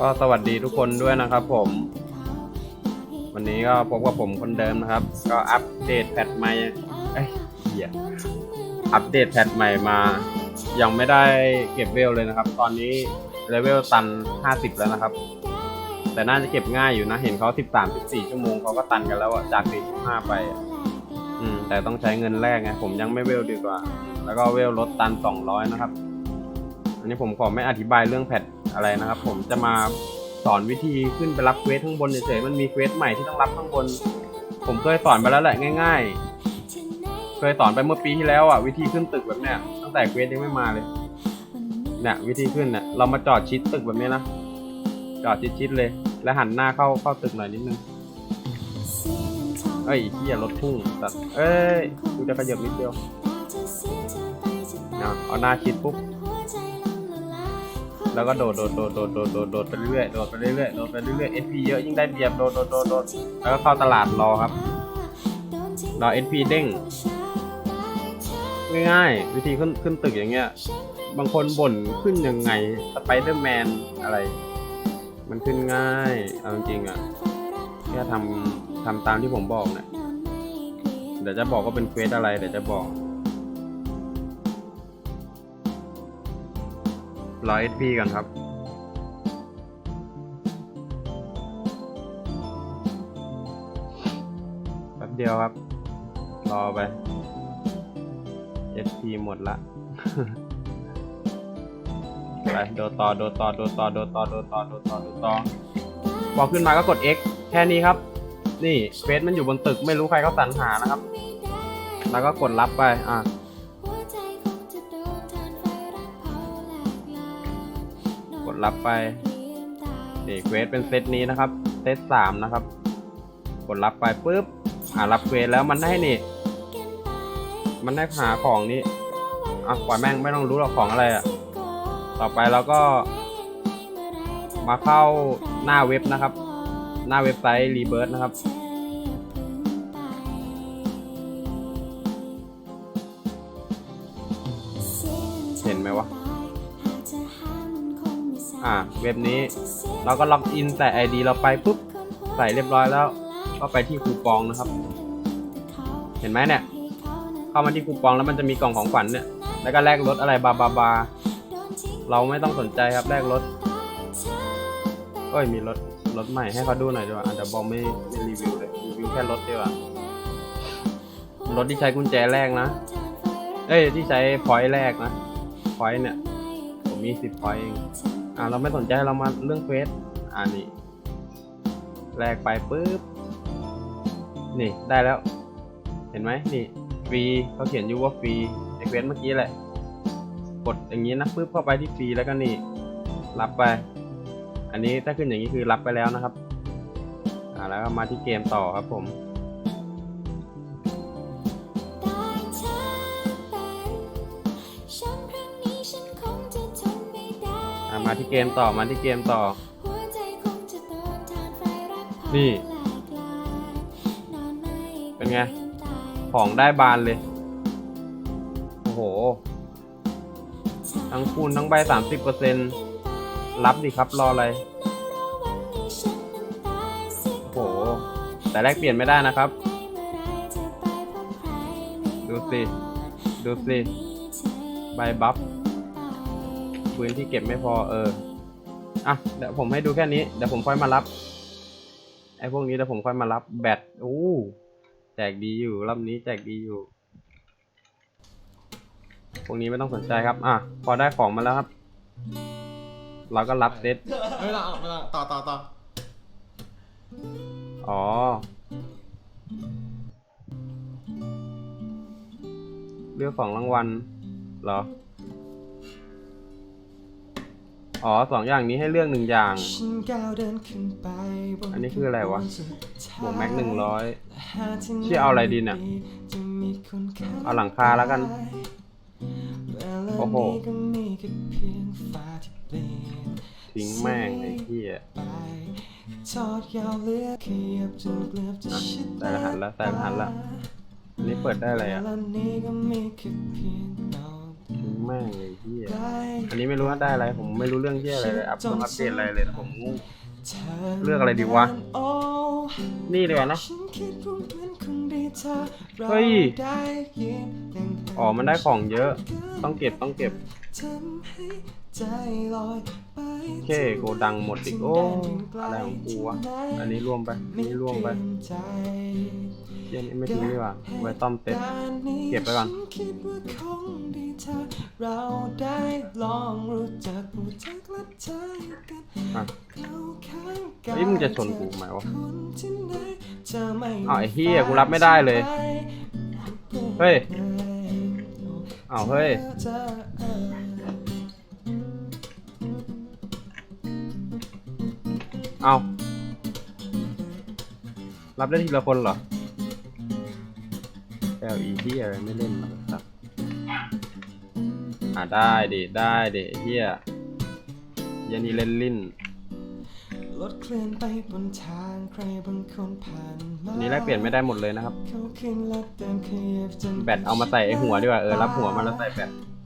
ก็สวัสดีทุกคนด้วยนะครับผม วันนี้ก็พบกับผมคนเดิมนะครับ ก็อัปเดตแพทใหม่เอ้ยเหี้ยอัปเดตแพทใหม่มา ยังไม่ได้เก็บเวลเลยนะครับ ตอนนี้เลเวลตัน 50 แล้วนะครับ แต่น่าจะเก็บง่ายอยู่นะ เห็นเขา 13 14 ชั่วโมงเขาก็ตันกันแล้วอะจาก45ไปอืมแต่ต้องใช้เงินแรกไงผมยังไม่เวลดีกว่า แล้วก็เวลลดตัน 200 นะครับ อันนี้ผมขอไม่อธิบายเรื่องแพทอะไรนะครับ ผมจะมาสอนวิธีขึ้นไปรับเควสข้างบนเฉยๆมันมีเควสใหม่ที่ต้องรับข้างบน ผมเคยสอนไปแล้วแหละง่าย ๆ เคยสอนไปเมื่อปีที่แล้วอะวิธีขึ้นตึกแบบเนี้ยตั้งแต่เควสยังไม่มาเลยเนี่ยวิธีขึ้นเนี่ยเรามาจอดชิดตึกแบบนี้นะจอดชิดๆเลย แล้วหันหน้าเข้าเข้าตึกหน่อยนิดนึงเอ้ยเฮียรถพุ่งสัตว์เอ้ยกูจะขยับนิดเดียวเอาหน้าชิดปุ๊บ แล้วก็โดดโดดโดดโดดโดดโดดโดดไปเรื่อยๆโดดไปเรื่อยๆโดดไปเรื่อยๆ SP เยอะยิ่งได้เปรียบโดดโดดโดดโดดแล้วก็เข้าตลาดรอครับรอ SP เด้งง่ายๆวิธีขึ้นขึ้นตึกอย่างเงี้ย บางคนบ่นขึ้นยังไงสไปเดอร์แมนอะไร มันขึ้นง่ายเอาจริงๆอะแค่ทำทำตามที่ผมบอกเนี่ยเดี๋ยวจะบอกว่าเป็นเควสอะไร เดี๋ยวจะบอก รอ SP ก่อนครับ แป๊บเดียวครับ รอไป SP หมดละ ไป โดดต่อ โดดต่อ โดดต่อโดดต่อโดดต่อโดดต่อโดดต่อ พอขึ้นมาก็กด X แค่นี้ครับ นี่เฟซมันอยู่บนตึกไม่รู้ใครเขาสรรหานะครับ แล้วก็กดรับไป อะ รับไปนี่เควสเป็นเซตนี้นะครับ เซตสามนะครับ กดรับไปปุ๊บอ่ารับเควสแล้วมันได้นี่ มันได้หาของนี้อะปล่อยแม่งไม่ต้องรู้หรอกของอะไรอะ ต่อไปเราก็ มาเข้าหน้าเว็บนะครับ หน้าเว็บไซต์รีเบิร์นะครับ เว็บนี้ เราก็ล็อกอินใส่ ID เราไปปุ๊บใส่เรียบร้อยแล้ว ก็ไปที่คูปองนะครับ เห็นไหมเนี่ย เข้ามาที่คูปองแล้วมันจะมีกล่องของขวัญเนี่ย แล้วก็แลกรถอะไรบาบาบาเราไม่ต้องสนใจครับแลกรถเอ้ยมีรถรถใหม่ให้เขาดูหน่อยดีกว่าอาจจะบอกไม่ไม่รีวิวเลยรีวิวแค่รถดีกว่ารถที่ใช้กุญแจแรกนะ เอ้ยที่ใช้พอยต์แรกนะพอยต์เนี่ย ผมมีสิบพอยต์เอง อ่าเราไม่สนใจเรามาเรื่องเควสอ่านี่แลกไปปุ๊บ นี่ได้แล้ว เห็นไหมนี่ฟรีเขาเขียนอยู่ว่าฟรีไอเควสเมื่อกี้แหละ กดอย่างนี้นะปุ๊บเข้าไปที่ฟรีแล้วก็นี่ รับไป อันนี้ถ้าขึ้นอย่างนี้คือรับไปแล้วนะครับ อ่าแล้วก็มาที่เกมต่อครับผม มาที่เกมต่อมาที่เกมต่อ นี่ เป็นไง ของได้บานเลย โอ้โห ทั้งคูณทั้งใบสามสิบเปอร์เซ็นรับดิครับรออะไร โอ้โห แต่แลกเปลี่ยนไม่ได้นะครับ ดูสิ ดูสิ ใบบัฟ พื้นที่เก็บไม่พอเอออะเดี๋ยวผมให้ดูแค่นี้เดี๋ยวผมค่อยมารับไอ้พวกนี้เดี๋ยวผมค่อยมารับแบตอู้แจกดีอยู่รอบนี้แจกดีอยู่ พวกนี้ไม่ต้องสนใจครับ อะ พอได้ของมาแล้วครับ เราก็รับเซตไม่ต้องไม่ต้องต่อต่อต่ออ๋อ เรื่องของรางวัลเหรอ อ๋อสองอย่างนี้ให้เลือกหนึ่งอย่าง อันนี้คืออะไรวะบวกแม็กหนึ่งร้อยชื่อเอาอะไรดีเนี่ยเอาหลังคาแล้วกัน โอ้โหทิ้งแม่งไอ้ที่อะทอดยาวเลือกขยับจนเกือบจะชิดใส่รหัสแล้วใส่รหัสแล้วอันนี้เปิดได้อะไรอะ แล้วนี่ก็มีแค่เพียงเงาแม่งไอ้เหี้ยได้อันนี้ไม่รู้ว่าได้อะไร ผมไม่รู้เรื่องเหี้ยอะไรเลยอัพต้องอัปเดตอะไรเลยแต่ผมงูเธเลือกอะไรดีวะโอ้นี่ดีกว่านะฉันคิดว่ามันคงดีถ้าเราเฮ้ยได้ยินเพลงอ๋อ มันได้ของเยอะ ต้องเก็บต้องเก็บทำ ให้ใจลอยไปโอเคโกดังหมดอีกโอ้อะไรของกูวะอันนี้รวมไปอันนี้รวมไปใจเหี้ยนี่ไม่ทิ้งดีกว่าไว้ต้อมเซ็ตเก็บไปก่อนฉัคิดว่าคงดีถ้าเราได้ลองรู้จักรู้จักและใจกันอะเข้าข้างกันเฮ้ยมึงจะชนกูไหมวะคนที่ไหนจะไม่อ้าวไอ้เหี้ยกูรับไม่ได้เลย เฮ้ยอ้าวเฮ้ย เอารับได้ทีละคนเหรอ LE ที่อะไรไม่เล่นหรอกครับอ่าได้ดิได้ดิเฮียเหี้ยันนี่เล่นลิ้นรถเคลื่อนไปบนทางใครบางคนผ่านมาอันนี้แลกเปลี่ยนไม่ได้หมดเลยนะครับ เขาขึ้นและเดินขยับจนแบตเอามาใส่ไอ้หัวดีกว่าเออรับหัวมาแล้วใส่แบตเวลา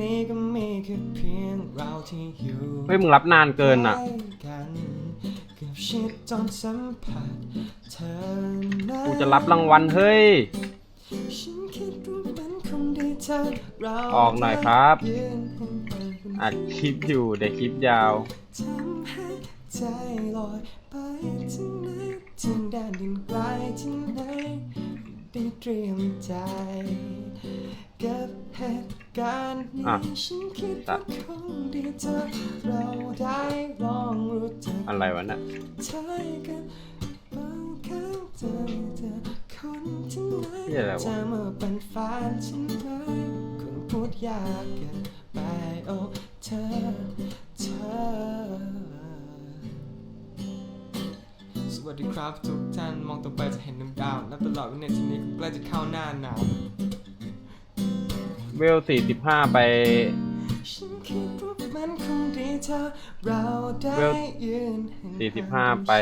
นี้ก็มีแค่เพียงเราที่อยู่เฮ้ยมึงรับนานเกินอะใกล้กันเกือบชิดจนสัมผัสเธอนั้นกูจะรับรางวัลเฮ้ย ฉันคิดว่ามันคงดีถ้าเราออกหน่อยครับ ยืนให้มันเป็นอัดคลิปอยู่เดี๋ยวคลิปยาว ทำให้ใจลอยไปที่ไหนที่แดนดินไกลที่ไหนได้เตรียมใจ กับเหตุการณ์นี้อะฉันคิดว่าคงดีถ้าเราได้ลองรู้จักอะไรวะเนี่ยใช่กันบางครั้งเจอเจอคนที่ไหนเหี้ยอะไรวะจะมาเป็นแฟนฉันไหมคงพูดยากเกินไปโอ้เธอเธอสวัสดีครับทุกท่านมองตรงไปจะเห็นดวงดาวนับตลอดวินาทีนี้ใกล้จะเข้าหน้าหนาว เวลสี่สิบห้าไป ฉันคิดว่ามันคงดีถ้าเราได้เวล ยืนเห็นสี่สิบห้าไป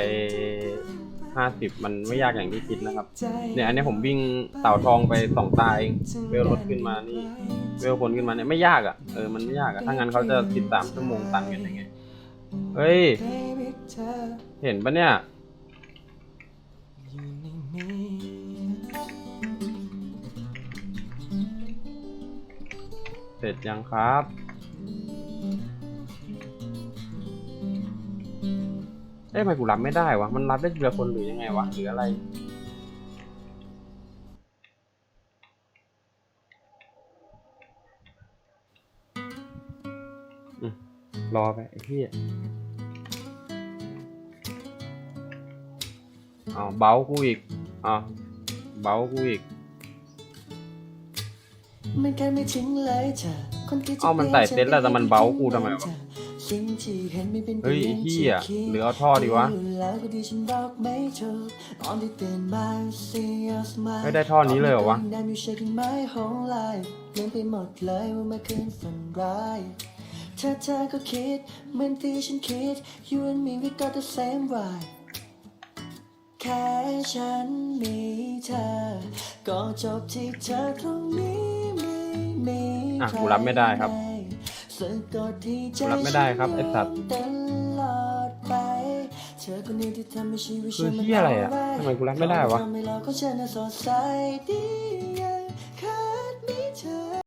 ห้าสิบมันไม่ยากอย่างที่คิดนะครับ เนี่ยอันนี้ผมวิ่งเต่าทองไปสองตาเองเวลรถขึ้นมานี่เวลคนขึ้นมาเนี่ยไม่ยากอะเออมันไม่ยากอะถ้างั้นเขาจะสิบสามชั่วโมงตันกันยังไงเฮ้ย Baby เธอเห็นปะเนี่ย อยู่ใน เสร็จยังครับ เอ๊ะทำไมกูรับไม่ได้วะ มันรับได้ทีละคนหรือยังไงวะ หรืออะไร รอไปไอ้พี่เอาเบากูอีกเอาเบากูอีก มันแค่ไม่ทิ้งเลยเธอคนที่จะเอามันใส่เซ็ตแล้วแต่มันเบากูทำไมวะสิ่งที่เห็นไม่เป็นเฮ้ยไอ้เหี้ยหรือเอาท่อดีวะแล้วก็ที่ฉันบอกไม่ถูกตอนที่ตื่นมา see your smile ไม่ได้ท่อนี้เลยเหรอวะ All the time you shaking my whole life เปลี่ยนไปหมดเลยว่าเมื่อคืนฝันร้ายเธอเธอก็คิดเหมือนที่ฉันคิด you and me we got the same vibe แค่ฉันมีเธอ ก็จบที่เธอตรงนี้ไม่มี อะใครกูรับไม่ได้ครับสะกดที่ใจกูรับไม่ได้ครับไอ้สัตว์ตลอดไปเธอคนนี้ที่ทำให้ชีวิตคือเหี้ยอะไรอะทำไมกูรับไม่ได้วะ